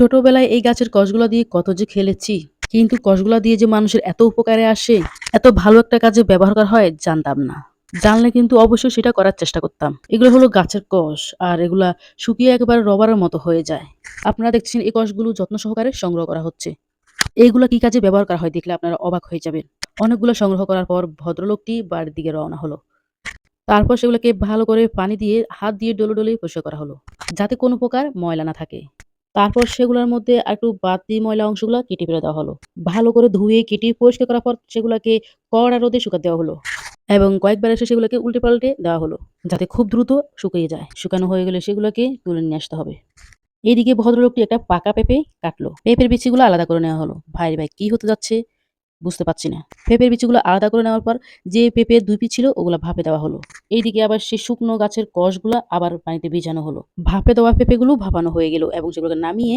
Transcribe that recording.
ছোটবেলায় এই গাছের কষগুলো দিয়ে কত যে খেলেছি, কিন্তু কষগুলো দিয়ে যে মানুষের এত উপকারে আসে, এত ভালো একটা কাজে ব্যবহার করা হয় জানতাম না। জানলে কিন্তু অবশ্যই সেটা করার চেষ্টা করতাম। এগুলো হলো গাছের কষ, আর এগুলা শুকিয়ে একেবারে রবারের মতো হয়ে যায়। আপনারা দেখছেন এই কষগুলো যত্ন সহকারে সংগ্রহ করা হচ্ছে। এইগুলা কি কাজে ব্যবহার করা হয় দেখলে আপনারা অবাক হয়ে যাবেন। অনেকগুলো সংগ্রহ করার পর ভদ্রলোকটি বাড়ির দিকে রওনা হলো। তারপর সেগুলোকে ভালো করে পানি দিয়ে হাত দিয়ে ডলে ডলে পরিষ্কার করা হলো, যাতে কোনো প্রকার ময়লা না থাকে। তারপর সেগুলোর মধ্যে একটু বাতি, ময়লা অংশগুলো কেটে ফেলে দেওয়া হলো। ভালো করে ধুয়ে, কেটে পরিষ্কার করার পর সেগুলোকে কড়া রোদে শুকাতে দেওয়া হলো এবং কয়েকবার এসে সেগুলোকে উল্টে পাল্টে দেওয়া হলো যাতে খুব দ্রুত শুকিয়ে যায়। শুকানো হয়ে গেলে সেগুলোকে তুলে নিয়ে আসতে হবে। এইদিকে ভদ্রলোকটি একটা পাকা পেঁপে কাটলো। পেঁপের বিচিগুলো আলাদা করে নেওয়া হলো। ভাই ভাই, কি হতে যাচ্ছে? বুঝতে পারছি না। পেঁপের বিচিগুলো আলাদা করে নেওয়ার পর যে পেঁপে দুই পিস ছিল, ওগুলো ভাপে দেওয়া হলো। এইদিকে আবার সেই শুকনো গাছের কষগুলো আবার পানিতে ভিজানো হলো। ভাপে দেওয়া পেঁপেগুলো ভাপানো হয়ে গেল এবং সেগুলোকে নামিয়ে